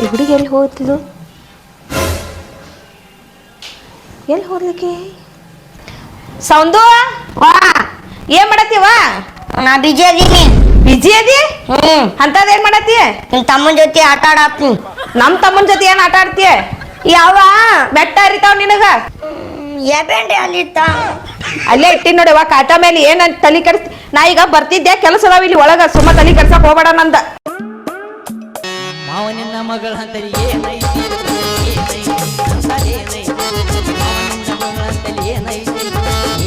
ಈ ಹುಡುಗಿ ಎಲ್ಲಿ ಹೋಗ್ತಿದ್ದು? ಎಲ್ಲಿ ಹೋಗ್ಲಿಕ್ಕೆ? ಸೌಂದು ಏನ್ ಮಾಡತ್ತೀವ ನಾ ಬಿಜಿ ಅದೀನಿ. ಬಿಜಿ ಅದಿ? ಹ್ಮ್. ಅಂತದ್ ಏನ್ ಮಾಡತ್ತಿ? ನಿನ್ ತಮ್ಮನ ಜೊತೆ ಆಟ ಆಡತ್ತೀನಿ ನಮ್ ತಮ್ಮನ ಜೊತೆ ಏನ್ ಆಟ ಆಡ್ತೀಯ? ಯಾವ ಬೆಟ್ಟ ಹರಿತಾವ್ ನಿನಗ? ಎಬೆಂಡೆ ಅಲ್ಲಿತ್ತ ಅಲ್ಲೇ ನೋಡಿ ನೋಡಿವ ಕಾಟ ಮೇಲೆ ಏನ್ ತಲೆ ಕೆಡ್ಸ್ ನಾ ಈಗ ಬರ್ತಿದ್ದೆ ಕೆಲಸ ಅದಾವ ಇಲ್ಲಿ ಒಳಗ ಸುಮ್ಮ ತಲಿ ಕೆಡ್ಸಕ್ ಹೋಗ್ಬೇಡ ನಂದ. ಮಗಳ ಅಂತಲಿ ಏನೈತಿ ಏನೈತಿ ಅಂತದೇನೈತಿ ಮಾವನಿನ್ನ ಮಗಳ ಅಂತಲಿ ಏನೈತಿ ಏನೈತಿ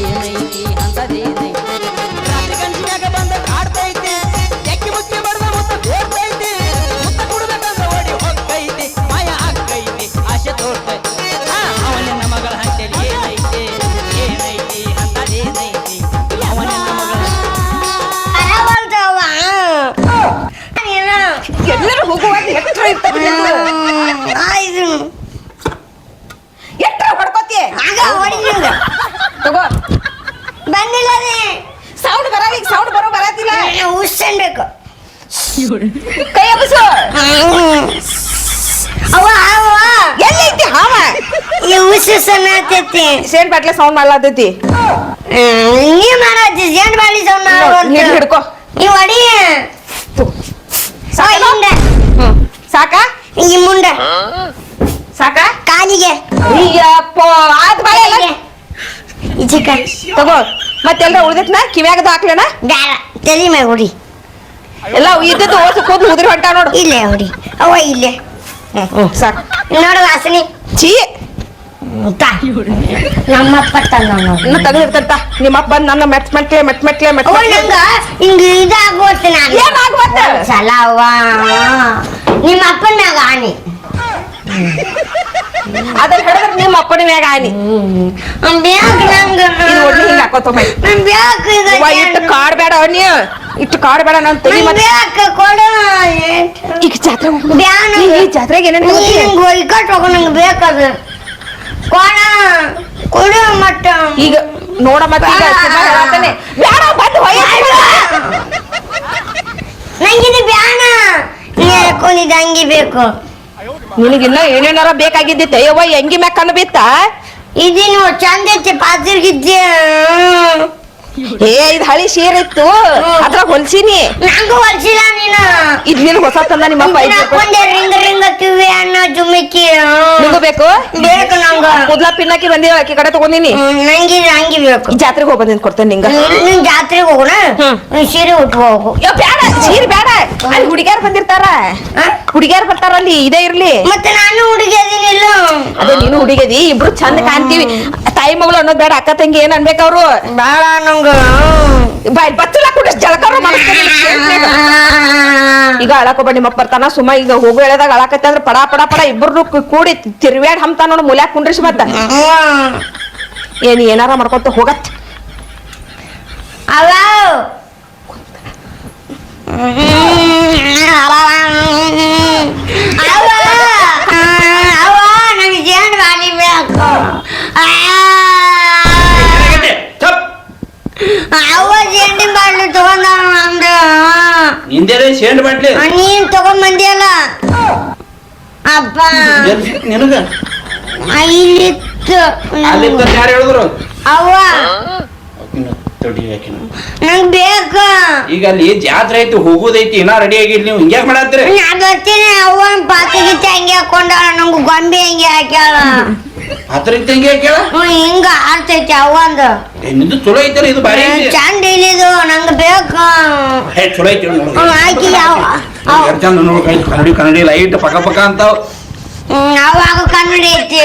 ಹೋಗುವಾಗ ಎಟ್ರ ಆಯ್ತು. ಎಟ್ರ ಹೊಡ್ಕೋತಿ ಆಗ ಹೊಡಿಲಿಲ್ಲ ತಗೋ. ಬಂದಿಲ್ಲ ಸೌಂಡ್ ಬರ ಈಗ ಸೌಂಡ್ ಬರೋ ಬರತಿಲ್ಲ ಉಸ್ಸನ್ಬೇಕು. ಕೈ ಅಬಸು ಅವ ಅವ ಎಲ್ಲೈತಿ ಹಾವ? ಈ ಆತೈತಿ ಸೇನ್ ಬಾಟ್ಲೆ ಸೌಂಡ್ ಮಾಡ್ಲಾತೈತಿ ನೀ ಮಾಡತ್ತಿ ಸೇನ್ ಬಾಳಿ ಸೌಂಡ್ ಹಿಡ್. ಹಿಡ್ಕೋ ನೀವು ಅಡಿ ಹ್ಮ್ ಸಾಕ? ಈ ಮುಂಡ. ಸಾಕ? ಕಾಲಿಗೆ. ಅಯ್ಯಪ್ಪ ಆದ್ ಬಾಳೆ ಎಲ್ಲ ಈ ಚಿಕನ್ ತಗೋ ಮತ್ತೆಲ್ಲ ಉಳ್ದಿತ್ನ ಕಿವ್ಯಾಗದ ಹಾಕ್ಲೇನ? ಬ್ಯಾಡ ತಲೆ ಮೇಲೆ ಹೊಡಿ. ಎಲ್ಲ ಇದ್ದದ್ದು ಓಸು ಕೂದ್ಲು ಉದ್ರಿ ಹೊಂಟ ನೋಡು. ಇಲ್ಲೇ ಹೊಡಿ. ಅವ ಇಲ್ಲೇ. ಹ್ಮ್. ಸಾಕು. ನೋಡು ವಾಸನೆ ಚೀ. ನಮ್ಮಪ್ಪ ತಂದ ನೋಡು ಇನ್ನು ತೆಗೆದಿರ್ತಂತ. ನಿಮ್ಮಪ್ಪ ಬಂದ್ ನನ್ನ ಮೆಟ್ ಮೆಟ್ಲೆ ಮೆಟ್ ಮೆಟ್ಲೆ ಮೆಟ್ ಹಿಂಗ ಇದಾಗೋತ್ ನಾನು. ಏನ್ ಆಗ್ವತ್ತ? ಸಲ ಅಪ್ಪನ ಮ್ಯಾಗ ಆನಿ ಅದನ್ನ ಹಿಡಿದ್ರೆ ನಿಮ್ಮ ಅಪ್ಪನ ಮ್ಯಾಗ ಆನಿ ಬ್ಯಾಗ್ ನಂಗ. ಇದು ಒಡ್ಲಿ ಹಿಂಗ ಹಾಕೋತ ನನ್ ಬ್ಯಾಗ್ ಇದೆ. ಇಟ್ಟು ಕಾಡ್ಬೇಡ ನೀ ಇಟ್ಟು ಕಾಡ್ಬೇಡ ನನ್ ತಲಿ ಮತ್ತೆ ಬ್ಯಾಗ್ ಕೊಡು ಈಗ ಜಾತ್ರೆ ಬ್ಯಾಗ್ ಈ- ಈ ಜಾತ್ರೆಗೆ ಏನೇನು? ನಂಗ್ ಒಯ್ಕೊಟ್ ಹೋಗು ನಂಗೆ ಬೇಕದು ಕೊಡ ಕೊಡು ಮಟ್ಟ ಈಗ ನೋಡ ಮತ್ತೆ ಈಗ ಹೇಳಾತನೆ ಬೇಡ ಬಂದು ನಂಗಿದೆ ಬ್ಯಾಣ ನೀ ಹಾಕೊಂಡಿದ್ದ ಅಂಗಿ ಬೇಕು. ನಿನಗಿನ್ನ ಏನೇನಾರ ಬೇಕಾಗಿದ್ದಿತ್ತ? ಯವ್ವ ಎಂಗಿ ಮ್ಯಾಕ್ ಕಣ್ಣು ಬಿತ್ತ? ಇದೇನು ಚಂದ ಐತಿ ಪಾತಿರ್ಗಿದ್ದೆ ಏ ಇದು ಹಳಿ ಸೀರೆ ಇತ್ತು. ಅದ್ರಾಗ ಹೊಲ್ಸಿನಿ. ನಂಗೂ ಹೊಲ್ಸಿಲ್ಲ ನೀನು. ಇದ್ ನಿನ್ ಹೊಸ ತಂದ ರೂಪಾಯಿ. ಹಾಕೊಂಡೆ ರಿಂಗ ರಿಂಗ ಕಿವಿ ಅನ್ನೋ ಜುಮಿಕಿ ನಿಂಗೂ ಬೇಕು? ಬೇಕು ನಂಗ. ಕೂದ್ಲ ಪಿನ್ನಕಿ ಬಂದಿವ ಆಕಿ ಕಡೆ ತಗೊಂಡಿನಿ. ನಂಗಿ ಬೇಕು. ಜಾತ್ರೆಗೆ ಹೋಗ್ ಬಂದಿನ್ ಕೊಡ್ತೇನೆ ನಿಂಗ. ನೀನ್ ಜಾತ್ರೆಗೆ ಹೋಗೋಣ? ಸೀರೆ ಉಟ್ಕೋ ಹೋಗು. ಯೋ ಬೇಡ ಸೀರೆ ಬೇಡ ಅಲ್ಲಿ ಹುಡುಗಿಯರು ಬಂದಿರ್ತಾರ. ಆ? ಹುಡುಗ್ಯಾರ್ ಬರ್ತಾರ ಅಲ್ಲಿ ಇದೇ ಇರ್ಲಿ. ಮತ್ತೆ ನಾನು ಹುಡುಗಿಯಲ್ಲ ಅದೇ ನೀನು ಹುಡುಗದಿ ಇಬ್ರು ಚಂದ ಕಾಣ್ತೀವಿ. ತಾಯಿ ಮಗಳು ಅನ್ನೋದ್ ಬೇಡ ಅಕ್ಕ ತಂಗಿ ಏನ್ ಅನ್ಬೇಕು ಅವ್ರು? ಬಾಳ ನಂಗ. ಬಾಯ್ ಬಚ್ಚಲ ಕುಡಿಸ್ ಜಳಕಾರ ಮಾಡಿಸ್ತಾರೆ ಈಗ ಅಳಕೋಬ ನಿಮ್ಮಪ್ಪ ಬರ್ತಾನ ಸುಮ್ಮ ಈಗ ಹೋಗು ಎಳೆದಾಗ ಅಳಕತ್ತೆ ಅಂದ್ರೆ ಪಡ ಪಡ ಪಡ ಇಬ್ರು ಕೂಡಿ ತಿರ್ವ್ಯಾಡ್ ಹಂತ ನೋಡು ಮುಲ್ಯಾಕ್ ಕುಂಡ್ರಿಸಿ ಮತ್ತ. ಏನ್ ಏನಾರ ಮಾಡ್ಕೊತ ಹೋಗತ್. ಅವ ನಿಂದೇನೆ ಶೇಂಡ್ ಬಾಟ್ಲಿ ನೀನ್ ತಗೊಂಡ್ ಬಂದಿಯಲ್ಲ? ಅಪ್ಪ ಎಲ್ ಸಿಕ್ತ್ ನಿನಗ? ಇಲ್ಲಿತ್ತು ಅಲ್ಲಿ ಯಾರು ಹೇಳಿದ್ರು? ಅವ್ವ. ಆಕಿನ ತೊಡಿ ಆಕಿನ. ನಂಗ್ ಬೇಕು. ಈಗ ಅಲ್ಲಿ ಜಾತ್ರೆ ಐತಿ ಹೋಗೋದೈತಿ ಇನ್ನ ರೆಡಿ ಆಗಿಲ್ಲ ನೀವು ಹಿಂಗ್ಯಾಕ್ ಮಾಡತ್ತೀರಿ? ನಾ ಬರ್ತೀನಿ ಅವ್ವನ್ ಪಾತಿಗಿಚ್ಚ ಹಂಗೆ ಹಾಕೊಂಡಾಳ ನಂಗೆ ಗೊಂಬೆ ಹಂಗೆ ಹಾಕ್ಯಾಳ. ಹಿಂಗೆ ಕೇಳ? ಹಿಂಗ ಆಡ್ತೈತಿ ಅವ್ವಂದು ನಿಂದು ಚಲೋ ಐತಲ್ಲ ಇದು ಬಾರಿ ಐತಿ ಚಂದ ಇಲ್ಲಿದು ನಂಗೆ ಬೇಕು. ಹೇ ಚಲೋ ಐತಿ ನೋಡು. ಹ್ಮ್, ಆಕಿ ಯಾವ ಅವ್- ಎಷ್ಟ್ ಚಂದ ನೋಡು ಕೈ ಕನ್ನಡಿ ಕನ್ನಡಿ ಲೈಟ್ ಪಕ ಪಕ ಅಂತಾವ್. ಹ್ಮ್, ಅವಾಗ ಕನ್ನಡಿ ಐತಿ.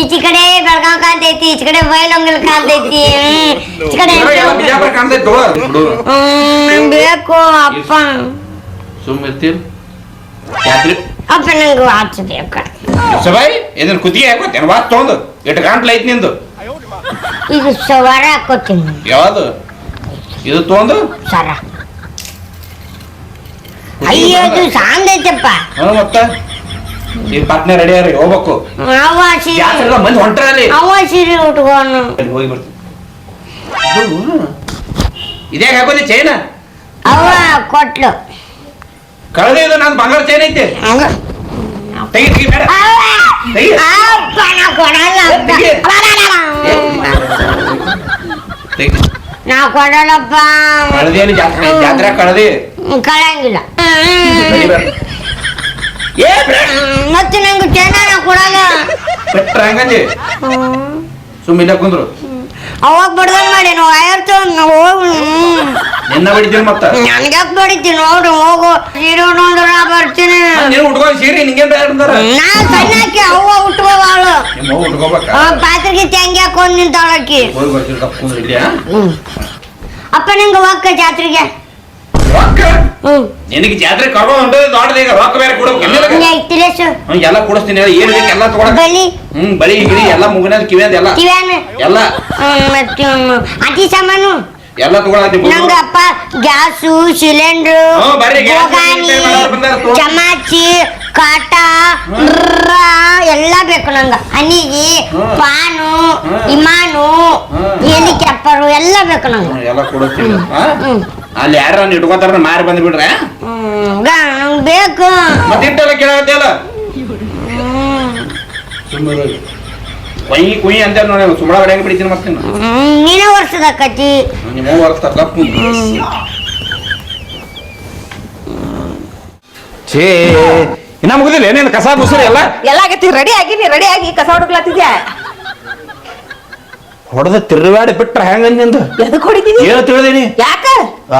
ಈಚಿ ಕಡೆ ಬೆಳಗಾವ್ ಕಾಣ್ತೈತಿ ಈಚ ಕಡೆ ಬೈಲೊಂಗಲ್ ಕಾಣ್ತೈತಿ. ಹ್ಮ್, ಈಚ ಕಡೆ ಎಲ್ಲ ಬಿಜಾಪುರ ಕಾಣ್ತೈತಿ ತಗೋ. ಬಿಡು ಹ್ಮ್ ಬೇಕು ಅಪ್ಪ. ಸುಮ್ಮ ಇರ್ತೀರಿ ಅಪ್ಪ ನಂಗೆ ವಾಚ್ ಬೇಕು. ಸಬಾಯಿ ಇದನ್ನ ಕುತ್ತಿಗೆ ಹಾಕೋತೇನೆ ವಾತ್ ತೊಗೊಂಡು? ಎಷ್ಟು ಗಂಟ್ಲ ಐತಿ ನಿಂದು. ಇದು ಸವಾರ ಹಾಕೋತೀನಿ. ಯಾವುದು? ಇದು ತೊಗೊಂಡು? ಸರ. ಅಯ್ಯೋ ಇದು ಸಾಂದ್ ಐತಪ್ಪ. ಹ್ಞೂ ಮತ್ತ? ಈ ಪತ್ನಿ ರೆಡಿ ಆಗ್ರಿ ಹೋಗ್ಬೇಕು. ಅವ ಸೀರೆ ಜಾತ್ರೆ ಮಂದಿ ಹೊಂಟ್ರ ಅಲ್ಲಿ. ಅವ ಸೀರೆ ಉಟ್ಕೊಂಡು? ಹೋಗಿ ಬರ್ತೀನಿ ಇದೇ ಹಾಕೋದಿ ಚೈನ ಅವ ಕೊಟ್ಲು. ಕಳೆದ ಇದು ನಾನು ಬಂಗಾರ ಚೈನ್ ಐತಿ. ಹಂಗ ತೆಗಿ ತೆಗಿ ಬೇಡ ಅವ ತೆಗಿ ಅಪ್ಪ ನಾ ಕೊಡಲ್ಲಪ್ಪ ಕಳೆದಿ ಅಲ್ಲಿ ಜಾತ್ರೆ ಜಾತ್ರೆ ಕಳದಿ. ಕಳಂಗಿಲ್ಲ ಏ. ಮತ್ತೆ ನಂಗೆ ಚೇನ ಕೊಡಲ್ಲ ಬಿಟ್ರ ಹಂಗಂದಿ? ಸುಮ್ಮನೆ ಕುಂದ್ರು. ಅವಾಗ ಬಡ್ದಂಗ್ ಮಾಡಿ ನಾವು ಆಯರ್ತು ಹೋಗು. ನಿನ್ನ ಬಡಿತೀನಿ ಮತ್ತ. ನನಗೆ ಬಡಿತೀನಿ ನೋಡು ಹೋಗು. ಸೀರೆ ಉಟ್ಕೊಂಡ್ರೆ ನಾ ಬರ್ತೀನಿ. ನೀವು ಉಟ್ಕೊಂಡು ಸೀರೆ ನಿಂಗೇನ್ ಬೇಡ ಅಂದಾರ ನಾ ಸಣ್ಣಾಕಿ ಅವ್ವ ಉಟ್ಕೋವಾಳು ನಿಮ್ಮ ಅವ್ವ ಉಟ್ಕೋಬೇಕ? ಪಾತ್ರೆಗೆ ತಂಗಿ ಹಾಕೊಂಡ್ ನಿಂತಾಳಕಿ ಹೋಗಿ ಬರ್ತೀನಿ ಕಪ್ ಕುಂದ್ರು ಇಲ್ಲಿ ಆ? ಅಪ್ಪ ನಿಂಗೆ ಹೋಗ್ಕ ಜಾತ್ರೆಗೆ? ರೊಕ್ಕ ಹ್ಮ್. ನಿನಗೆ ಜಾತ್ರೆ ಕರ್ಕೊಂಡು ಹೊಂಟೋದು ದೊಡ್ಡದ ಈಗ ರೊಕ್ಕ ಬೇರೆ ಕೊಡ್ಬೇಕು ಎಲ್ಲರಿಗೆ ಐತಿಲೇಸು ಹ್ಮ್, ಎಲ್ಲ ಕೊಡಿಸ್ತೀನಿ ಹೇಳಿ ಏನ್ ಬೇಕು ಎಲ್ಲ ತಗೊಳಕ್? ಬಲಿ. ಹ್ಮ್ ಬಳಿ ಗಿಳಿ ಎಲ್ಲ ಮುಗಿನದ ಕಿವಿಯದ ಎಲ್ಲ. ಕಿವ್ಯಾನ ಎಲ್ಲ. ಹ್ಮ್, ಮತ್ತೆ ಅತಿ ಸಾಮಾನು. ಎಲ್ಲ ನಂಗ ಅಪ್ಪ ಗ್ಯಾಸು ಸಿಲಿಂಡ್ರು ತಗೋ. ಚಮಾಚಿ ಕಾಟ. ಎಲ್ಲ ಬೇಕು ನಂಗ. ಅನಿಗಿ ಪಾನು. ಇಮಾನು ಹ್ಮ್. ಹೆಲಿಕಾಪ್ಟರು ಎಲ್ಲ ಬೇಕು ನಂಗ. ಎಲ್ಲ ಕೊಡ್ತೀನಿ. ಅಲ್ಲಿ ಯಾರು ಇಟ್ಕೋತಾರ ಮಾರಿ ಬಂದ್ ಬಿಡ್ರೆ ನಂಗ್ ಬೇಕು. ಮತ್ತಿಟ್ಟಲ್ಲ ಕೇಳತ್ತಲ್ಲ ಸುಮ್ಮನೆ ಕೊಯ್ ಕುಯಿ ಅಂತ ನೋಡಿ ಸುಮ್ಮಳ ಹೊಡೆಯಂಗ್ ಬಿಡ್ತೀನಿ ಮತ್ತೆ ನೀನು. ವರ್ಷದ ಕಟ್ಟಿ ನಿಮ್ಮ ವರ್ಸ್ತಾ ಕಪ್ಪು. ಛೇ ಇನ್ನ ಮುಗಿದಿಲ್ಲ ಏನೇನು ಕಸ ಮುಸುರಿ ಎಲ್ಲ? ಎಲ್ಲ ಆಗೈತಿ ರೆಡಿ ಆಗಿನಿ ರೆಡಿ ಆಗಿ ಕಸ ಹುಡುಕ್ಲಾತಿದ್ಯಾ? ಹೊಡೆದ ತಿರುವಾಡಿ ಬಿಟ್ರ ಹೆಂಗ ನಿಂದು? ಎದಕ್ ಹೊಡಿತೀನಿ ಏನು ತಿಳಿದೀನಿ ಯಾಕ?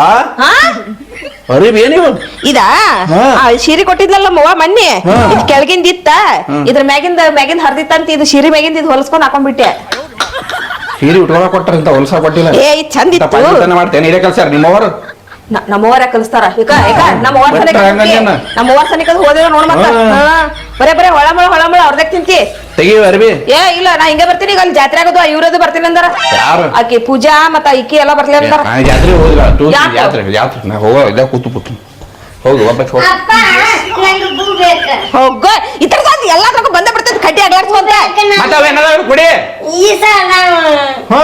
ಆ? ಹಾ ಅರಿಬ್ ಏನಿವು ಇದ? ಹಾ. ಆ, ಸೀರೆ ಕೊಟ್ಟಿದ್ಲಲ್ಲ ಮೊನ್ನೆ. ಇದ್ ಕೆಳಗಿಂದ ಇತ್ತ. ಇದ್ರ ಮ್ಯಾಗಿಂದ ಮ್ಯಾಗಿಂದ ಹರಿದಿತ್ತಂತ ಇದು ಸೀರೆ ಮ್ಯಾಗಿಂದ ಇದು ಹೊಲಸ್ಕೊಂಡ್ ಹಾಕೊಂಡ್ಬಿಟ್ಟೆ. ಸೀರೆ ಉಟ್ಕೊಳ ಕೊಟ್ರಂತ ಹೊಲ್ಸ ಕೊಟ್ಟಿಲ್ಲ. ಏ ಇದ್ ಚಂದ ಇತ್ತು. ಮಾಡ್ತೇನೆ. ಇದೇ ಕೆಲಸ ನಿಮ್ಮವರು? ನಮ್ಮವ್ರ ಕಲಿಸ್ತಾರ. ಈಗ ಈಗ ನಮ್ಮ ಸನಿಕ ನಮ್ಮ? ನಮ್ಮವ್ರ ಸನಿಕ ಹೋದೇವ ನೋಡ್ ಮತ್ತ. ಹಾ. ಬರೇ ಬರೇ ಹೊಳಮಳ ಹೊಳಮಳ ಅವ್ರದಾಗ ತಿಂತಿ. ತೆಗಿವ ಅರ್ಬಿ. ಏ ಇಲ್ಲ ನಾ ಹಿಂಗೆ ಬರ್ತೀನಿ ಈಗ ಅಲ್ಲಿ ಜಾತ್ರೆ ಆಗೋದು ಇವ್ರದ್ದು ಬರ್ತೀನಿ ಅಂದಾರ. ಯಾರು? ಆಕಿ ಪೂಜಾ ಮತ್ತ ಈಕಿ ಎಲ್ಲ ಬರ್ಲಿ ಅಂದಾರ. ನಾ ಜಾತ್ರೆ ಹೋಗಿಲ್ಲ ಟೂರ್ ಯಾಕೆ? ಜಾತ್ರೆ ಜಾತ್ರೆ. ನಾ ಹೋಗೋ ಇದ ಕೂತು ಕೂತು ಹೋಗು ಒಬ್ಬ ಹೋಗು ಅಪ್ಪ ನಂಗೆ ಬೂ ಬೇಕು. ಹೋಗ. ಇದ್ರದ್ದು ಎಲ್ಲಾದ್ರಾಗ ಬಂದ ಬಿಡ್ತೈತಿ ಕಟ್ಟಿ ಅಡ್ಲಾಡ್ಸ್ಕೊಂತ ಅಂತ. ಅವೇನದ ಕುಡಿ. ಈ ಸಲ ನಾವು ಹಾ.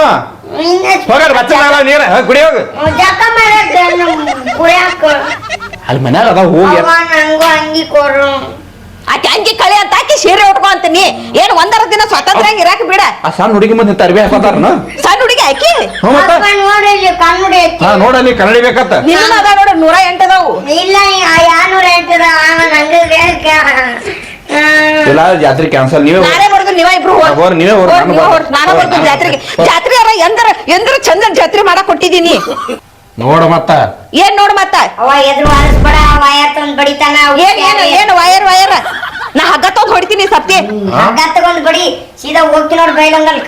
ಹೋಗಾರ ಬಚ್ಚ ನೀರ. ಹಾ, ಕುಡಿ ಹೋಗು. ಜಕ ಮಾಡಕ್ಕೆ ಕುಡಿಯಾಕ ಅಲ್ಲಿ ಮನ್ಯಾಗ ಅದಾವ ಹೋಗಿ. ನಂಗೂ ಅಂಗಿ ಕೊಡು. ಆಕೆ ಅಂಗಿ ಕಳೆ ಅಂತ ಆಕಿ ಸೀರೆ ಉಟ್ಕೊ ಅಂತೀನಿ ಏನ್ ಒಂದರ ದಿನ ಸ್ವತಂತ್ರ ಇರಾಕ ಬಿಡ. ಆ ಸಣ್ಣ ಹುಡುಗಿ ಮುಂದೆ ಅರ್ಬಿ ಹಾಕೋತಾರನ? ಸಣ್ಣ ಹುಡುಗಿ ಆಕಿ? ಹ್ಞೂ ಮತ್ತ? ಇಲ್ಲಿ ಕಣ್ಣುಡಿ ಐತಿ. ಹಾ ನೋಡಲ್ಲಿ ಕನ್ನಡಿ ಬೇಕತ್ತ ನಿನ್ನ ಅದ ನೋಡು ನೂರ ಎಂಟು ಇಲ್ಲ ಜಾತ್ರೆ ಕ್ಯಾನ್ಸಲ್ ನೀವೇ ಹೋಗಿ. ನಾನೇ ಬರ್ದು ನೀವ ಇಬ್ರು ಹೋಗ್. ಹೋಗ್ರಿ, ನೀವೇ ಹೋಗ್ರಿ, ಹೋಗ್, ನಾನು ನೀವೇ ಹೋಗ್, ನಾನು ಬರ್ತೀನಿ ಜಾತ್ರೆಗೆ. ಜಾತ್ರೆ ಅರ ಎಂದರ ಎಂದ್ರ ಚಂದ ಜಾತ್ರೆ ಮಾಡಕ್ ಕೊಟ್ಟಿದ್ದೀನಿ. ನೋಡ ಮತ್ತ. ಏನ್ ನೋಡ್ ಮತ್ತ? ಅವ ಎದುರು ವಾರಿಸ್ಬೇಡ ಬಡಿತಾನ ಏನ್ ಏನ್ ಏನ್ ವಯರ್ ವಯರ್? ನಾ ಹಗ್ಗ ತಗೊಂಡ್ ಹೊಡಿತೀನಿ ಸತ್ಯ ಹಗ್ಗ ತಗೊಂಡ್ ಬಡಿ ಸೀದಾ ಹೋಗ್ತಿ ನೋಡಿ ಬೈಲಂಗಲ್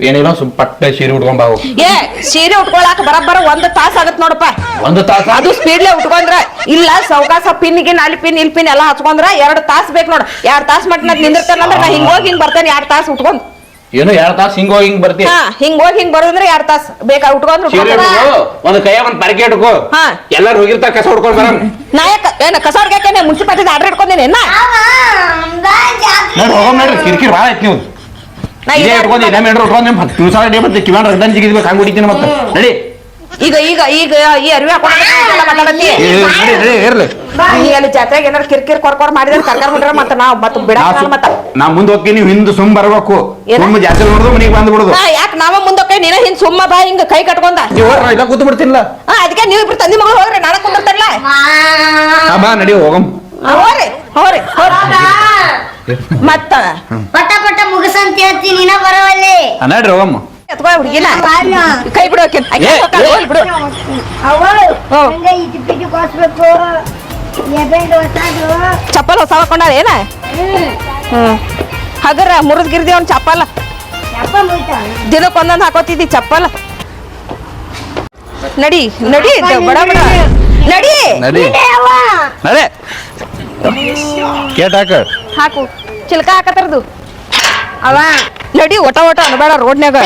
ಏನೇನೋ ಸುಮ್ ಪಟ್ಟ ಸೀರೆ ಉಟ್ಕೊಂಡ್ ಬಾವು ಏ ಸೀರೆ ಉಟ್ಕೊಳಾಕ ಬರಬ್ಬರ ಒಂದ್ ತಾಸ ಆಗತ್ ನೋಡಪ್ಪ. ಒಂದು ತಾಸ ಅದು ಸ್ಪೀಡ್ಲೆ ಉಟ್ಕೊಂಡ್ರ. ಇಲ್ಲ ಸೌಕಾಸ ಗಿನ್ ಅಲ್ಲಿ ಪಿನ್ ಇಲ್ ಪಿನ್ ಎಲ್ಲಾ ಹಚ್ಕೊಂಡ್ರ ಎರಡ್ ತಾಸ್ ಬೇಕು ನೋಡ್. ಎರಡ್ ತಾಸ್ ಮಟ್ಟ ನಿಂದಿರ್ತೇನಂದ್ರ ನಾ ಹಿಂಗ್ ಹೋಗಿ ಹಿಂಗ್ ಬರ್ತೇನೆ ಎರಡ್ ತಾಸ್ ಉಟ್ಕೊಂಡ್. ಏನು ಎರಡ್ ತಾಸ ಹಿಂಗ ಹೋಗಿ ಹಿಂಗ್ ಬರ್ತಿ? ಹಾ ಹಿಂಗ್ ಹೋಗಿ ಹಿಂಗ್ ಬರೋದಂದ್ರೆ ಎರಡ್ ತಾಸ್ ಬೇಕಾ ಉಟ್ಕೊಂಡ್ ಸೀರೆ ಒಂದ್ ಕೈಯಾಗ ಒಂದ್ ಪರಕೆ ಇಟ್ಕೋ ಹಾ. ಎಲ್ಲಾರು ಹೋಗಿರ್ತಾರ ಕಸ ಹೊಡ್ಕೊಂಡ್ ಬರ ನಾಯಕ ಏನ ಕಸ ಹೊಡ್ಯಾಕೆ ಮುನ್ಸಿಪಾಲಿಟಿ ಆರ್ಡರ್ ಇಟ್ಕೊಂಡೇನೆ ನಾ ನೋಡ್ ಹೋಗೋಣ ನೋಡ್ರಿ ಕಿರಿಕಿರಿ ಭಾಳ ಐತಿ ನೀವು. ನಾ ಇದೇ ಇದೇ ಇಟ್ಕೊಂಡು ಇದೇ ಮೇಡ್ರು ಉಟ್ಕೊಂಡು ನಿಮ್ ಹತ್ತು ದಿವಸ ಡೇ ಮತ್ತೆ ಕಿವಾಣ ರಕ್ತನ್ ಜಿಗಿದ್ಬೇಕು ಹಂಗ್ ಹೊಡಿತೀನಿ ಮತ್ತೆ. ನಡಿ. ಈಗ ಈಗ ಈಗ ಈ ಅರಿವಿ ಹಾಕೊಂಡ ಮಾತಾಡತಿ ಏ, ಏ, ನಡಿ ನಡಿ ಇರ್ಲಿ ನೀ ಅಲ್ಲಿ ಜಾತ್ರೆಗೆ ಏನಾರ ಕಿರ್ಕಿರ್ ಕೊರ್ ಕೊರ್ ಮಾಡಿದ್ರೆ ಕರ್ಕರ್ ಬಿಟ್ರ ಮತ್ತ ನಾವ್ ಮತ್ತ ನಾ ಮತ್ತ. ನಾ ಮುಂದ್ ಹೋಗ್ತೀನಿ ನೀವು ಹಿಂದ್ ಸುಮ್ ಬರ್ಬೇಕು. ಏನ? ಸುಮ್ ಜಾತ್ರೆ ನೋಡುದು ಮನಿಗೆ ಬಂದ್ ಬಿಡುದು ಹಾ ಯಾಕೆ ನಾವ ಮುಂದಕ್ಕೆ ನೀನ ಹಿಂದ್ ಸುಮ್ಮ ಬಾ ಹಿಂಗ ಕೈ ಕಟ್ಕೊಂಡ. ನೀವು ಹೋಗ್ರಿ, ನಾ ಇಲ್ಲ ಕೂತು ಬಿಡ್ತೀನಿಲ್ಲ ಹಾ ಅದಕ್ಕೆ ನೀವ್ ಇಬ್ರು ತಂದಿ ಮಗಳು ಹೋಗ್ರಿ ನಾನ ಬಾ ನಡಿ ಹೋಗಮ್. ಹೋರಿ ಹೋರಿ ಮತ್ತ ಪಟ ಪಟ ಮುಗಿಸಂತ ಹೇಳ್ತೀನಿ ನೀನ ಬರವಲ್ಲಿ. ಹಾ, ನಡ್ರಿ ಹೋಗಮ್ಮ ಎತ್ಕೋ ಹುಡುಗಿನ ಬಾರ್ನ. ಕೈ ಬಿಡು ಆಕೆ. ಬಿಡು. ಚಪ್ಪಲ್ ಹೊಸ ಹಾಕೊಂಡಾರ ಏನ? ಹ್ಮ್. ಹಗರ ಮುರಿದ್ ಗಿರ್ದಿ ಅವ್ನ ಚಪ್ಪಲ್. ದಿನಕ್ಕೆ ಒಂದೊಂದ್ ಹಾಕೋತಿದ್ದಿ ಚಪ್ಪಲ್. ನಡಿ ನಡಿ ಬಡ ಬಡ. ನಡಿ. ನಡಿ. ಅವ್ವ. ನಡೆ. ಕೇಟ್ ಹಾಕ. ಹಾಕು. ಚಿಲ್ಕ ಹಾಕತರದು ಅವ ನಡಿ ಒಟ ಒಟ ಅನ್ಬೇಡ ರೋಡ್ನ್ಯಾಗ.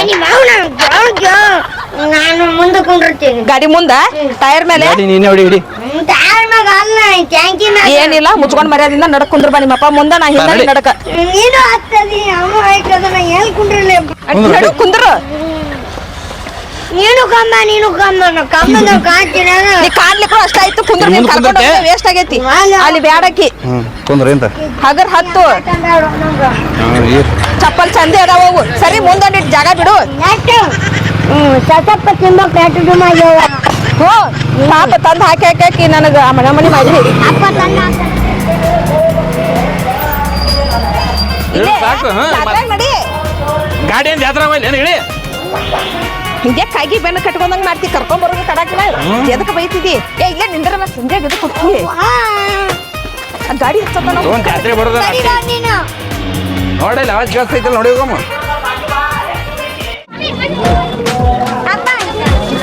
ನಾನು ಮುಂದೆ ಕುಂಡಿರ್ತೀನಿ ಗಾಡಿ ಮುಂದ? ಟೈರ್ ಮೇಲೆ? ಗಾಡಿ ನೀನೇ ಹೊಡಿ ಹಿಡಿ ಟೈರ್ ಮ್ಯಾಗ ಅಲ್ಲ ಟ್ಯಾಂಕಿ ಮ್ಯಾಗ. ಏನಿಲ್ಲ ಮುಚ್ಕೊಂಡ್ ಮರ್ಯಾದಿಂದ ನಡಕ್ ಕುಂದ್ರ ಬಾ ನಿಮ್ಮಪ್ಪ. ಮುಂದ ನಾ ಹಿಂದೆ ನಡಕ. ನೀನು ಹತ್ತದಿ ಅಮ್ಮ ಆಯ್ತದ ನಾ ಎಲ್ಲಿ ಕುಂಡ್ರಲಿ ಕುಂದ್ರು. ನಡು ಕುಂದ್ರ. ನೀನು ಕಂಬ ನೀನು ಕಂಬ ನಾ ಕಂಬದ ಕಾಂತಿನ ನೀ ಕಾಣ್ಲಿಕ್ಕೂ ಅಷ್ಟ ಆಯ್ತು. ಕುಂದ್ರ ನೀನ್ ಕರ್ಕೊಂಡು ವೇಸ್ಟ್ ಆಗೈತಿ. ಅಲ್ಲಿ. ಬ್ಯಾಡಕ್ಕಿ ಹ್ಮ್ ಕುಂದ್ರಿ ಅಂತ ಹಗರ್ ಹತ್ತು. ಚಪ್ಪಲ್ ಚಂದೆ ಅದಾವ ಅವು. ಸರಿ ಮುಂದೊಂದಿಟ್ಟು ಜಾಗ ಬಿಡು. ಹ್ಮ್ ಸಸಪ್ಪ ತಿಂಬ ಪೆಟ್ಟು ಮಾಡ್ಯವ ಹ್ಞೂ ಪಾಪ ತಂದು ಹಾಕಿ ಹಾಕಿ ಹಾಕಿ ನನಗ ಮನೆ ಮನೆ ಮಾಡಿ ಅಪ್ಪ ಹಾ, ಜಾತ್ರೆಗ್ ನಡಿ ಗಾಡಿ ಏನ್ ಜಾತ್ರಾ ಮೇಲೆ ಏನು ಹೇಳಿ? ಹಿಂಗೆ ಕಾಯಿ ಬೆನ್ನ ಕಟ್ಕೊಂಡಂಗ್ ಮಾಡ್ತಿ ಕರ್ಕೊಂಡ್ ಬರೋದು ಕಡಾಕಿಲ್ಲ ಎದಕ್ಕೆ ಬೈತಿದಿ? ಏ ಇಲ್ಲ ನಿಂದ್ರ ಮತ್ತೆ ಸಂಜೆ ಎದಕ್ಕೆ ಕೊಡ್ತೀವಿ ಆ ಗಾಡಿ ಒಂದ್ ಜಾತ್ರೆ ಬರೋದ ನೀನು ನೋಡಲ್ಲ ಅವಾಜ್ ಜಾಸ್ತಿ ಐತಲ್ಲ ನೋಡಿ ಹೋಗಮ್ಮ.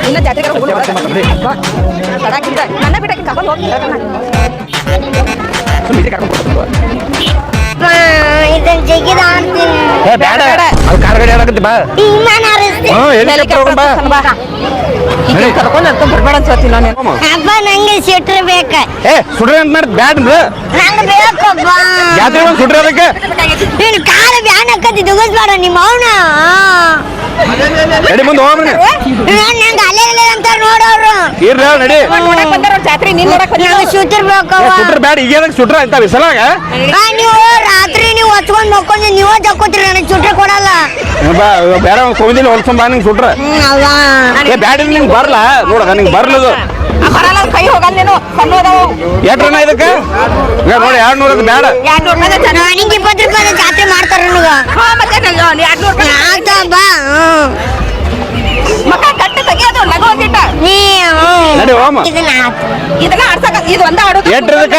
ಇನ್ನ ಜಾತ್ರೆಗೆ ಕಡಾಕಿಲ್ಲ ನನ್ನ ಬಿಡಕ್ಕೆ ಕರ್ಕೊಂಡು ಹೋಗಿ ಇದನ್ನ ಜಗಿದ ಆಡ್ತೀನಿ ಏ ಬೇಡ. ಅದು ಕಾರ್ ಗಾಡಿ ಆಡಕತ್ತಿ ಬಾ. ವಿಮಾನ ಹಾರಿಸ್ತೀನಿ ಹ್ಞೂ ಹೆಲಿಕಾಪ್ಟರ್ ಹೋಗಮ್ಮ ಬಾ. ಈಗ ಕರ್ಕೊಂಡು ಅಂತ ಬರ್ಬೇಡ ಅನ್ಸತ್ತಿ ನಾನು. ಅಪ್ಪ ನಂಗೆ ಸಿಟ್ರ್ ಬೇಕ. ಏ ಸುಡ್ರಿ ಅಂತ ಮಾಡಿ ಬ್ಯಾಡ್ ಬಿಡು ನಂಗೆ ಬೇಕಪ್ಪ. ಜಾತ್ರೆ ಒಂದು ಸುಡ್ರಿ ಅದಕ್ಕೆ? ನೀನು ಕಾಲು ಬ್ಯಾನ್ ಹಾಕತಿ ದುಗಿಸ್ಬೇಡ ನಿಮ್ಮ ಅವನ ನಡಿ ಮುಂದೆ ಹೋಗ್ರಿ ಅಲ್ಲೇ ಅಲ್ಲೇ ಇರ್ರಿ ನಡಿ. ಸುಟ್ರ ಬ್ಯಾಡ ಈಗ ಏನಕ್ಕೆ ಸುಟ್ರ ಅಂತ ಬಿಸಲಾಗ? ನೀವು ರಾತ್ರಿ ನೀವು ಹೊಚ್ಕೊಂಡ್ ಮಕ್ಕೊಂಡು ನೀವೇ ತಕ್ಕೋತೀರಿ ನನಗೆ ಸುಟ್ರೆ ಕೊಡಲ್ಲ. ಬೇರೆ ಹೊಲ್ಸಂಬ ನಿಂಗೆ ಸುಟ್ರ. ಬ್ಯಾಡ ನಿಂಗೆ ಬರ್ಲ? ನೋಡ ನಿಂಗೆ ಬರ್ಲದು. ಕೈ ಹೋಗಲ್ಲ ನೀನು. ಸಣ್ಣ ಅದಾವು. ಎಟ್ರನ ಇದಕ್ಕೆ? ನೋಡಿ ಎರಡು ನೂರದ್ದು ಬೇಡ. ಎರಡ್ ನೂರ್ ರೂಪಾಯಿ ಚೆನ್ನಾಗಿ. ನನಗೆ ಇಪ್ಪತ್ತು ರೂಪಾಯಿ ಜಾತ್ರೆ ಮಾಡ್ತಾರ ನನಗ. ಹಾ ಮತ್ತೆ ನಾನು ಎರಡ್ ನೂರ್ ರೂಪಾಯಿ ಆಗ್ತಾ ಬಾ. ಮಕ್ಕ ಗಟ್ಟ ತೆಗಿಯೋದು ನಗು ಒಂದಿಟ್ಟ. ನೀ. ನಡಿ ಹೋಮ. ಇದನ್ನ ಇದನ್ನ ಆಡ್ಸಕ ಇದು ಒಂದ ಆಡೋದು. ಎಟ್ರ್ ಇದಕ್ಕ?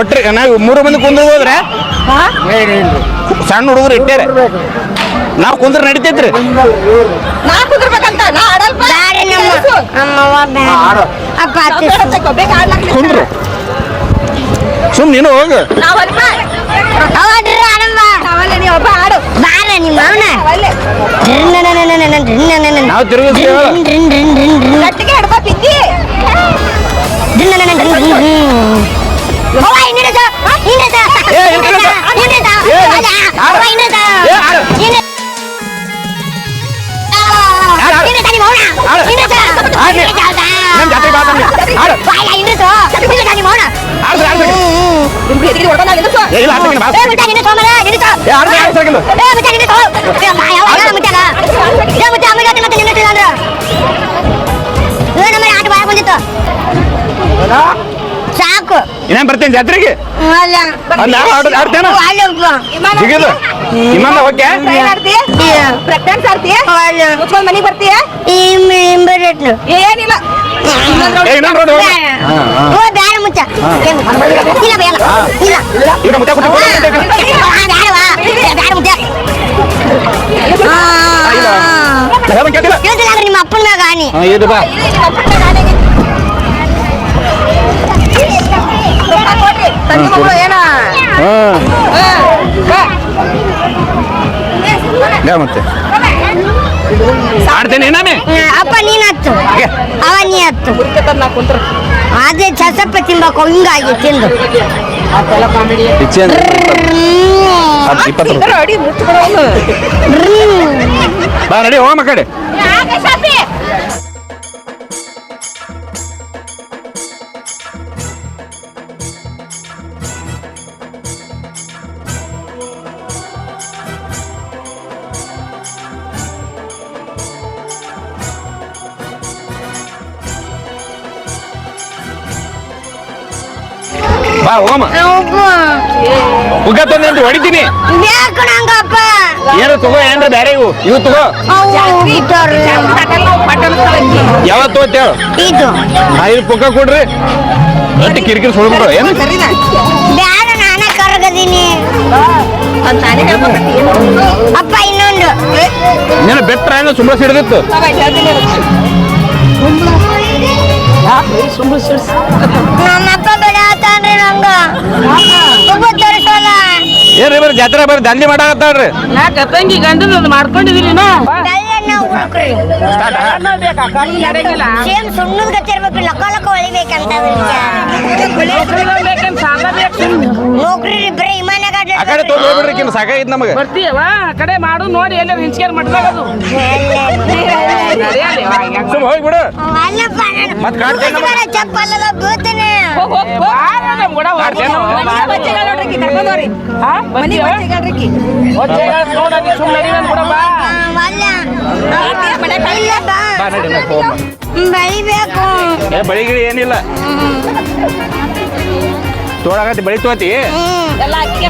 ಒಟ್ರಿ ನಾವು ಮೂರು ಮಂದಿ ಕುಂದ್ರ ಹೋದ್ರೆ ಸಣ್ಣ ಹುಡುಗರು ಇಟ್ಟೇರೆ. ನಾವು ಕುಂದ್ರ ನಡಿತೈತ್ರಿ. ನಾ ಕುಂದ್ರಬೇಕಂತ ನಾ ಆಡಲ್ಪ ಬ್ಯಾಡ ನಮ್ಮ ನಮ್ಮವ್ವ ಬ್ಯಾಡ. ಅಪ್ಪ ಹತ್ತಿಸ್. ಬೇಗ ಆಡ್ಲಾಕ್ಲಿ ಕುಂದ್ರು ಸುಮ್ ನೀನು ಹೋಗು ನಾವಲ್ಪ ಅವ್ವ ಗಟ್ಟಿಗೆ ಇನ್ನೇನ್ ಬರ್ತೀನಿ ಜಾತ್ರೆಗೆ? ಅಲ್ಲ. ಅಲ್ಲ, ಆಡ್- ಆಡ್ತೇನ? ಜಿಗಿದು? ಇಮ್ಮಂದ ಆಡ್ತೀಯ ಪ್ರೆಗ್ನೆನ್ಸ್ ಆಡ್ತೀಯ ಮುಚ್ಕೊಂಡ್ ಮನೆಗೆ ಬರ್ತೀಯ ಈ ಮೆಂಬರೇಟ್ನು ಏನಿಲ್ಲ ಏ ಇನ್ನೊಂದು ರೋಡ್ ಹೋಗಿ ಓ ಹಾ. ಮತ್ತೆ? ಆಡ್ತೇನೆ ನಾನೇ ಅಪ್ಪ ನೀನ್ ಹತ್ತು. ಅವ ನೀ ಹತ್ತು. ಉರ್ಕೆತದ್ ನಾ ಕುಂತ್ರ. ಅದೇ ಚಸಪ್ಪ ತಿನ್ಬೇಕು ಹಿಂಗಾಗಿ ತಿಂದು. ಬಾ ನಡಿ ಬಾ ಹೋಗಮ್ಮ. ಉಗ್ಗ ತಂದೆ ಹೊಡಿತೀನಿ. ಬೇಕು ನಂಗಪ್ಪ ಏನು ತಗೋ ಏನ್ರ ಬ್ಯಾರೆ ಇವು. ಇವು ತಗೋ. ಯಾವತ್ತು ತಗೋತೇವ ಐದು ಪುಕ್ಕ ಕೊಡ್ರಿ. ಮತ್ತೆ ಕಿರಿಕಿರಿ ಸುಳ್ಬಿಡು ಏನು? ಅಪ್ಪ ಇನ್ನೊಂದು. ನೀನು ಬೆಟ್ರ ಏನೋ ಸುಮ್ಮನೆ ಸಿಡಿದಿತ್ತು? ನಮ್ಮಪ್ಪ ನಂಗ ಒಬ್ಬ ತೋರಿಸೋಲ್ಲ ಏನ್ರಿ ಬರ್ರಿ ಜಾತ್ರೆ ಬರ್ರಿ ದಂಧೆ ಮಾಡಾಕತ್ತಾಳ್ರಿ? ನಾ ತಂಗಿ ಗಂಡನ ಮಾಡ್ಕೊಂಡಿದೀನಿ ಸೇಮ್ ಸುಣ್ಣದ ಗತಿ ಇರ್ಬೇಕು ಲಕ್ಕ ಲಕ್ಕ ಹೊಳಿಬೇಕಂತ ನೌಕರಿ ಬರೀ ವಿಮಾನಗ ಆ ಕಡೆ ಹೋಗ್ಬಿಡ್ರಿ ಕಿನ್ ನಮಗೆ. ಬರ್ತೀಯವ ಆ ಕಡೆ ಮಾಡು ನೋಡಿ ಎಲ್ಲ ಹಿಂಚ್ಕೇರ್ ಮಾಡ್ದಾಗ ಅದು ನಡೆಯಲ್ಲ ಸುಮ್ ಹೋಗ್ಬಿಡು ಅಲ್ಲಪ್ಪ ನಾನು ಮತ್ತ್ ಕಾಡ್ತೇನ್ ನಮ್ಮ- ಮುಟ್ಬೇಡ, ಚಪ್ಪಲ್ಲದ ಬೀಳ್ತೇನೆ ಅಲ್ಲ ಇಲ್ಲಪ್ಪ ಬಾ ನಡಿ ನಡಿ ಹೋಗಮ್ಮ ಬೆಳಿಬೇಕು ಏ ಬಳಿಗಿಳಿ ಏನಿಲ್ಲ. ತೋಳಾಗತ್ತಿ ಬಳಿ ತೋತಿ? ಎಲ್ಲ ಅಕ್ಕಿಗೆ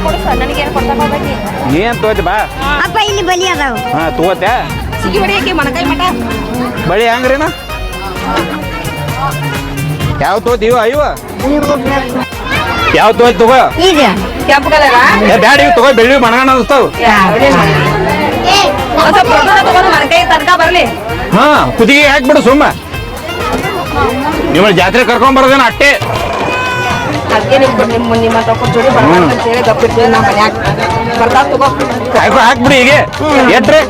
ಏನ್ ತೋತಿ ಬಾ. ಅಪ್ಪ ಇಲ್ಲಿ ಬಲಿ ಅದಾವ. ಹಾ ಸಿಗಿ ಮನಕಾಯಿ ಮಠ. ಬಳಿ ಹೆಂಗ್ರಿನ? ಯಾವ ತೋತಿ ಇವ ಇವ ಯಾವ ತಗೋ ತಗೋ? ಈಗ. ಕೆಂಪು ಕಲರ ಏ ಬ್ಯಾಡ ಇವ್ ತಗೋ ಬೆಳ್ಳಿ ಮಣಗಣ ಅನಿಸ್ತಾವ ಹಾ ಕುದಿಗೆ ಹಾಕ್ಬಿಡು ಸುಮ್ಮ. ನಿಮ್ಮ ಜಾತ್ರೆ ಕರ್ಕೊಂಡ್ ಬರೋದೇನ ಅಟ್ಟೆ. ಹಾಕ್ಬಿಡಿ ಹೀಗೆ. ಎಟ್ರಿ?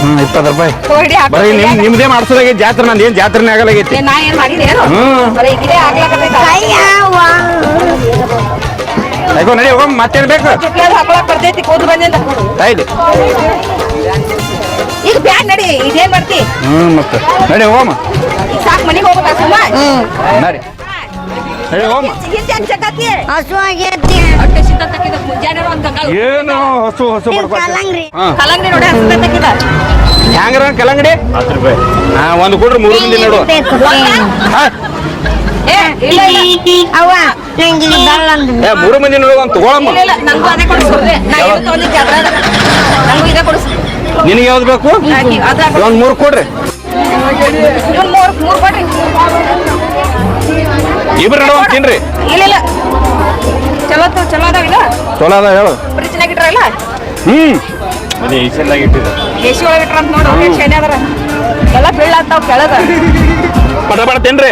ಹ್ಮ್ ಇಪ್ಪತ್ತು ರೂಪಾಯಿ. ಬರೀ ನಿಮ್ ನಿಮ್ದೇ ಮಾಡ್ಸೋದಾಗೈತಿ ಜಾತ್ರೆ ನಂದು. ಏನ್ ಜಾತ್ರೆನೇ ಆಗಲಾಗೈತಿ? ನಾ ಏನ್ ಮಾಡಿದೆ ಏನು ಹ್ಮ್. ಬರೀ ಇದೇ ಆಗ್ಲಾಕತ್ತೈತ ಅಯ್ಯವ್ವ. ಯಾಕೋ ನಡಿ ಹೋಗಮ್ ಮತ್ತೇನ್ ಬೇಕು? ಹಾಕೊಳಕ್ ಬರ್ತೈತಿ ಕೂದ್ ಬಂದಿಂದ ತಾಯಿಲಿ ಈಗ ಬ್ಯಾಡ್ ನಡಿ ಇದೇನ್ ಮಾಡ್ತಿ? ಹ್ಮ್ ಮತ್ತೆ. ನಡಿ ಹೋಗಮ್ಮ. ಈಗ ಸಾಕ್ ಮನಿಗ್ ಹೋಗ್ಬೇಕಾ ಸುಮ್ಮ ನಡಿ. ನಡಿ ಹೋಗಮ್ಮ. ಏನು ಹಸು ಹಸು ಕಲ್ಲಂಗ್ರಿ ಕಲಂಗಡಿ ನೋಡಿ ಹತ್ತು ರೂಪಾಯಿ. ಹಾ ಒಂದು ಕೊಡ್ರಿ ಮೂರು ಮಂದಿ ನೋಡು. ಮೂರು ಮಂದಿ ನೋಡು ಒಂದು ತಗೊಳಮ್ಮ. ನಿನಗೆ ಯಾವ್ದು ಬೇಕು? ಅದ್ರಾಗ. ಒಂದು ಮೂರು ಕೊಡ್ರಿ. ಇವ್ನ್ ಮೂರ್ ಮೂರ್ ಕೊಡ್ರಿ. ಇಬ್ರು ನೋಡುವ ತಿನ್ರಿ. ಇಲ್ಲ ಇಲ್ಲ. ಚಲೋ ತ- ಚಲೋ ಅದಾವಿಲ್ಲ ಚಲೋ ಅದ ಹೇಳು ಫ್ರಿಜ್ನಾಗ ಇಟ್ರಲ್ಲ? ಹ್ಮ್. ಅದೇ ಈಸಲ್ಲಾಗಿ ಇಟ್ಟಿದ್ದೆ. ದೇಶಿ ಒಳಗೆ ಇಟ್ರ ಅಂತ ನೋಡು ಎಷ್ಟು ಶೇಣೆ ಅದಾರ. ಎಲ್ಲ ಬೀಳಾತ್ತಾವ ಕೆಳಗ. ಪಟ ಪಟ ತಿನ್ರಿ.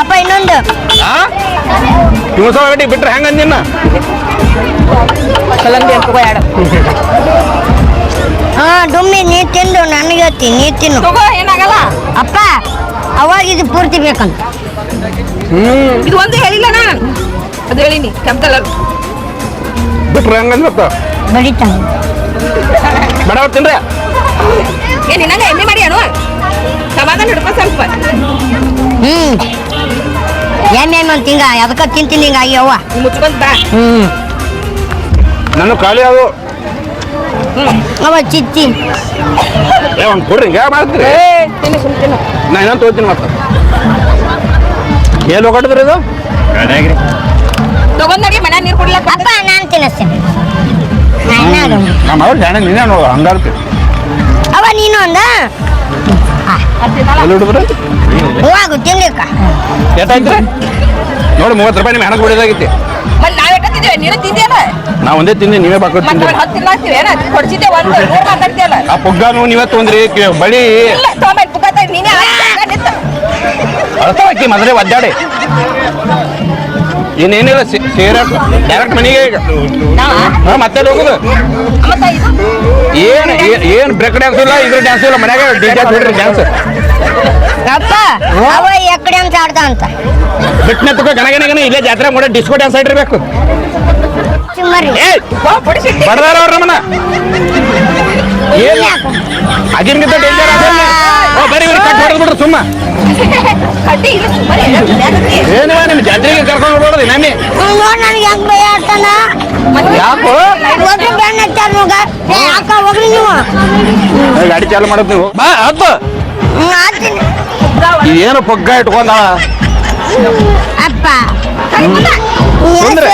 ಅಪ್ಪ ಇನ್ನೊಂದು. ಆ? ಇವಸ ಗಟ್ಟಿ ಬಿಟ್ರೆ ಹೆಂಗ ಅಂದಿನ ಕಲಂಗಡಿ ಅಂತ ತಗೋ ಎರಡು ಹಾ ಡುಮ್ಮಿ ನೀ ತಿಂದು ನನಗೆ ನೀ ತಿನ್ನು. ತಗೋ ಏನಾಗಲ್ಲ. ಅಪ್ಪ ಅವಾಗ ಇದು ಪೂರ್ತಿ ಬೇಕಂತ. ಹ್ಮ್ ಇದು ಒಂದು ಹೇಳಿಲ್ಲ ನಾನು. ಅದು ಹೇಳಿನಿ ಕೆಂಪ್ ಕಲರ್ ಬಿಟ್ರೆ ಹಂಗಂದ್ ಮತ್ತ ಬಡಿತಾನ ಬೇಡ ತಿನ್ರಿ. ಏ ನಿನ್ನಂಗ ಎಮ್ಮೆ ಮಾಡಿ ಅನು ಸಮಾಧಾನ ಹಿಡ್ಕೊ ಸ್ವಲ್ಪ. ಹ್ಮ್. ಏನೇನು ಏನ್ ಅಂತ ಹಿಂಗ ಅದಕ್ಕ ತಿಂತೀನಿ ಹಿಂಗ ಅಯ್ಯವ್ವ ನೀ ಮುಚ್ಕೊಂಡ್ ಬಾ. ಹ್ಮ್. ನನ್ನ ಖಾಲಿ ಅದು. ಅವ ಚಿತ್ತಿ ಏ ಒಂದು ಕೊಡ್ರಿ ಹಿಂಗ ಮಾಡ್ತೀರಿ? ಏ ತಿನ್ನು ಸುಮ್ ತಿನ್ನು. ನಾ ಇನ್ನೊಂದು ತೋತೀನಿ ಮತ್ತೆ. ಏನು ಹೋಗಟ್ಟಿದ್ರಿ ಇದು? ತಗೊಂಡ್ ಮನೆ ನೀರು ಕುಡ್ಲಕ್ಕ ಅಪ್ಪ ನಾನು ತಿನ್ನಿಸ್ತೇನೆ ನಮ್ಮ ಅವ್ರು ಜಾಣ ನೀನೇ ನೋಡು ಹಂಗಾರ್ತಿ ಅವ ನೀನು ಅಂದ ಎಲ್ಲಿ ಹುಡುಗ್ರು? ಹೂವಾಗು ತಿನ್ಲಿಕ್ಕ. ಎಷ್ಟಾಯ್ತು? ನೋಡಿ ಮೂವತ್ತು ರೂಪಾಯಿ ನಿಮ್ಮ ಹೆಣಕ್ಕೆ ಹೊಡೆದಾಗಿತ್ತು ನಾವ್ ನೀನು ಒಂದೇ ತಿಂದು ನೀವೇ ಬಾಕೋ ಏನ? ಕೊಡ್ಸಿದ್ದೆ ಒಂದು ಮಾತಾಡ್ತೀಯಲ್ಲ ಆ ಪುಗ್ಗಾನು ನೀವೇ ತೊಂದ್ರಿ ಬಳಿ. ಇಲ್ಲ ತೊಗೊಂಡ್ ನೀನೇ. ಅರ್ಥವಾಕಿ ಮದ್ರೆ ಒದ್ದಾಡಿ. ಇನ್ನೇನಿಲ್ಲ ಸೇರ ಡೈರೆಕ್ಟ್ ಮನೆಗೆ ಈಗ? ಹಾ, ಮತ್ತೆ ಹೋಗುದು? ಏನ್ ಏನ್- ಏನ್ ಬ್ರೇಕ್ ಡ್ಯಾನ್ಸ್ ಇಲ್ಲ ಇದ್ರ ಡ್ಯಾನ್ಸ್ ಇಲ್ಲ ಮನ್ಯಾಗ ಡಿಜೆ ಬಿಡ್ರಿ ಡ್ಯಾನ್ಸ್ ಅಪ್ಪ ಅವ ಎಕಡೆ ಅಂತ ಆಡ್ದ ಅಂತ. ಬಿಟ್ನೆ ತಗೋ ಇಲ್ಲೇ ಜಾತ್ರೆ ಮಾಡಿ ಡಿಸ್ಕೋ ಡ್ಯಾನ್ಸ್ ಆಡಿರ್ಬೇಕು. ಸುಮ್ಮರಿ. ಏ ಬಡದಾರ ಅವ್ರ ನಮ್ಮನ ಏನ್? ಅಗಿನ್ಗಿಂತ ಡೇಂಜರ್ ಬರೀ. ಸುಮ್ಮ. ಏನ ನಿಮ್ ಜಾತ್ರೆಗೆ ಕರ್ಕೊಂಡು ಹೋಗ್ಬಾರ್ದು ನಮ್ಮಿ? ನನಗೆ ಹೆಂಗ್ ಭಯ ಯಾಕೋ? ಯಾಕ ಹೋಗ್ರಿ ನೀವು? ಗಾಡಿ ಚಾಲು ಮಾಡೋದು ನೀವು. ಬಾ ಹತ್ತು. ಏನು ಪಗ್ಗ ಇಟ್ಕೊಂಡ? ಅಪ್ಪ. ಕುಂದ್ರೆ